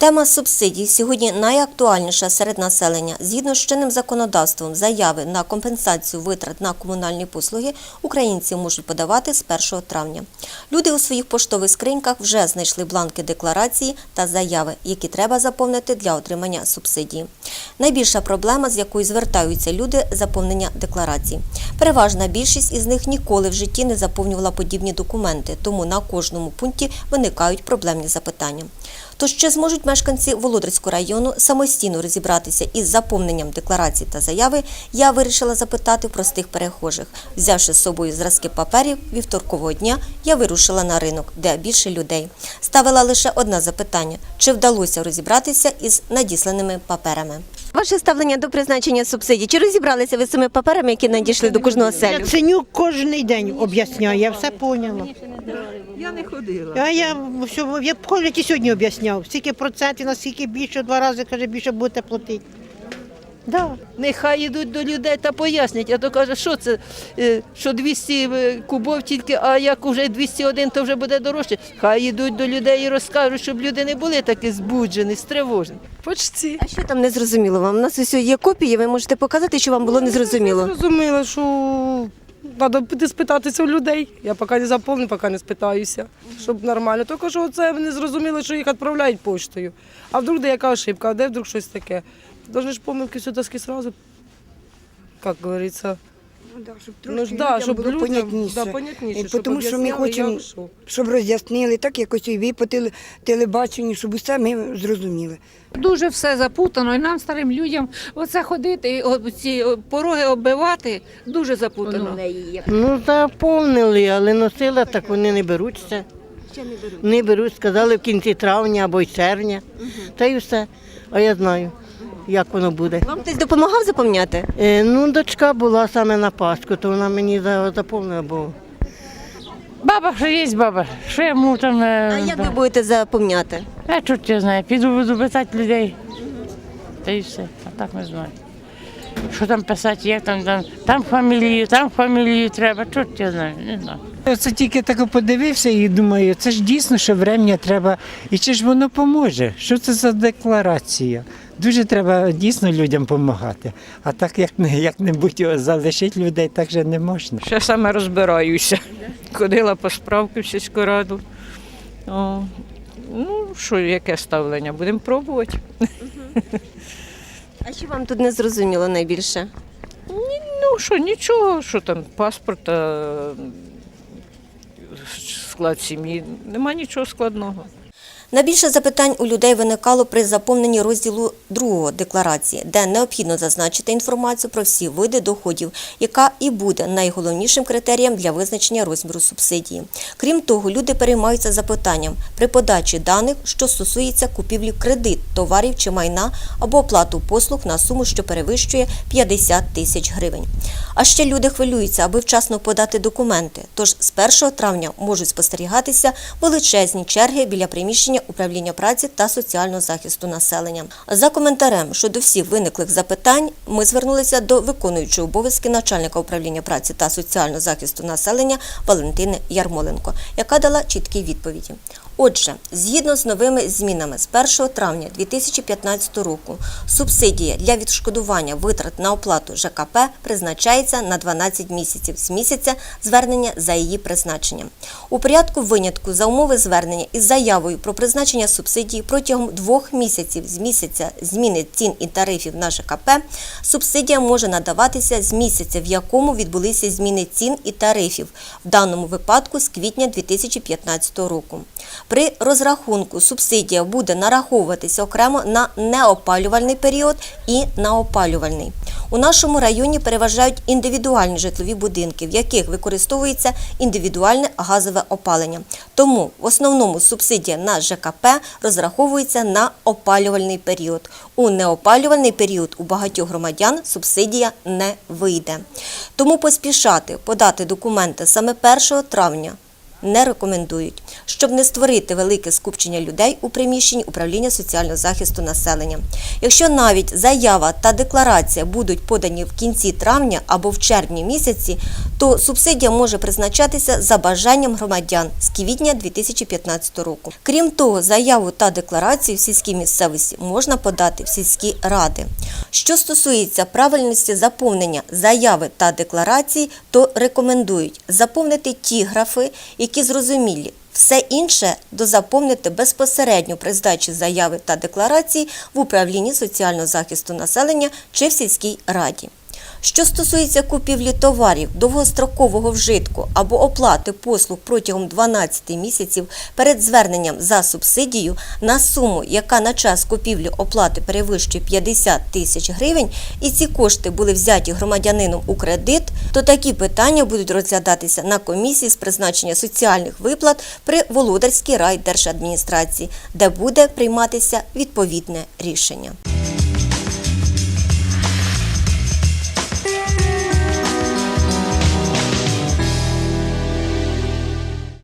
Тема субсидій сьогодні найактуальніша серед населення. Згідно з чинним законодавством, заяви на компенсацію витрат на комунальні послуги українці можуть подавати з 1 травня. Люди у своїх поштових скриньках вже знайшли бланки декларації та заяви, які треба заповнити для отримання субсидії. Найбільша проблема, з якою звертаються люди, заповнення декларацій. Переважна більшість із них ніколи в житті не заповнювала подібні документи, тому на кожному пункті виникають проблемні запитання. Тож чи зможуть мешканці Володарського району самостійно розібратися із заповненням декларацій та заяви, я вирішила запитати простих перехожих. Взявши з собою зразки паперів, вівторкового дня я вирушила на ринок, де більше людей. Ставила лише одне запитання: чи вдалося розібратися із надісланими паперами? Ваше ставлення до призначення субсидій. Чи розібралися ви з цими паперами, які надійшли до кожного Я ценю кожен день об'ясняю, я все поняла. Я не ходила. А я все, я кожен сьогодні об'ясняв, скільки процентів, наскільки більше, два рази, каже, більше будете платити. Да. Нехай йдуть до людей та пояснять, а то каже, що це, е, що 200 кубов тільки, а як уже 201, то вже буде дорожче. Хай йдуть до людей і розкажуть, щоб люди не були такі збуджені, стривожені. Почти. А що там не зрозуміло вам? У нас ось є копії, ви можете показати, що вам було незрозуміло. Зрозуміла, що треба піти спитатися у людей. Я поки не заповню, поки не спитаюся, щоб нормально. Тільки що це не зрозуміло, що їх відправляють поштою. А вдруг де яка ошибка, а де вдруг щось таке. Должны ж помилки все таски сразу, як говориться. Ну, да, щоб Ну ж да, людям щоб було людям понятніше. Да, понятніше Е, щоб тому що ми об'ясняли, хочемо, як, що. щоб роз'яснили, так якось і ви по теле- телебаченню, щоб усе ми зрозуміли. Дуже все запутано, і нам, старим людям, оце ходити, і о- ці о, пороги оббивати, дуже запутано. Ну, заповнили, але носила, так вони не беруться. не беруть? Не беруть, сказали в кінці травня або й червня. Та й все. А я знаю, як воно буде. Вам хтось допомагав заповняти? Е, ну, дочка була саме на Пасху, то вона мені за- заповнила, бо Баба, що є баба, що я можу там. е, А як ви будете заповняти? Я чорт я знаю, піду буду питати людей. Та і все, а так не знаю. Що там писати, як там, там, там фамілію, там фамілію треба, чорт я знаю, не знаю. Це тільки так подивився і думаю, це ж дійсно, що врем'я треба. І чи ж воно поможе? Що це за декларація? Дуже треба дійсно людям допомагати. А так як не як-небудь залишити людей, так же не можна. Ще саме розбираюся. Ходила по справки в сільську раду. О, ну, що, яке ставлення? Будемо пробувати. А що вам тут не зрозуміло найбільше? Ну, що, нічого, що там, паспорт, склад сім'ї, нема нічого складного. Найбільше запитань у людей виникало при заповненні розділу другого декларації, де необхідно зазначити інформацію про всі види доходів, яка і буде найголовнішим критерієм для визначення розміру субсидії. Крім того, люди переймаються запитанням при подачі даних, що стосується купівлі кредит, товарів чи майна або оплату послуг на суму, що перевищує 50 тисяч гривень. А ще люди хвилюються, аби вчасно подати документи. Тож з 1 травня можуть спостерігатися величезні черги біля приміщення управління праці та соціального захисту населення. За коментарем щодо всіх виниклих запитань ми звернулися до виконуючої обов'язки начальника управління праці та соціального захисту населення Валентини Ярмоленко, яка дала чіткі відповіді. Отже, згідно з новими змінами з 1 травня 2015 року субсидія для відшкодування витрат на оплату ЖКП призначається на 12 місяців з місяця звернення за її призначенням. У порядку винятку за умови звернення із заявою про призначення субсидії протягом двох місяців з місяця зміни цін і тарифів на ЖКП субсидія може надаватися з місяця, в якому відбулися зміни цін і тарифів, в даному випадку з квітня 2015 року. При розрахунку субсидія буде нараховуватися окремо на неопалювальний період і на опалювальний. У нашому районі переважають індивідуальні житлові будинки, в яких використовується індивідуальне газове опалення. Тому в основному субсидія на ЖКП розраховується на опалювальний період. У неопалювальний період у багатьох громадян субсидія не вийде. Тому поспішати подати документи саме 1 травня не рекомендують, щоб не створити велике скупчення людей у приміщенні управління соціального захисту населення. Якщо навіть заява та декларація будуть подані в кінці травня або в червні місяці, то субсидія може призначатися за бажанням громадян з квітня 2015 року. Крім того, заяву та декларацію в сільській місцевості можна подати в сільські ради. Що стосується правильності заповнення заяви та декларації, то рекомендують заповнити ті графи, які зрозумілі. Все інше дозаповнити безпосередньо при здачі заяви та декларації в управлінні соціального захисту населення чи в сільській раді. Що стосується купівлі товарів довгострокового вжитку або оплати послуг протягом 12 місяців перед зверненням за субсидію на суму, яка на час купівлі оплати перевищує 50 тисяч гривень, і ці кошти були взяті громадянином у кредит, то такі питання будуть розглядатися на комісії з призначення соціальних виплат при Володарській райдержадміністрації, де буде прийматися відповідне рішення.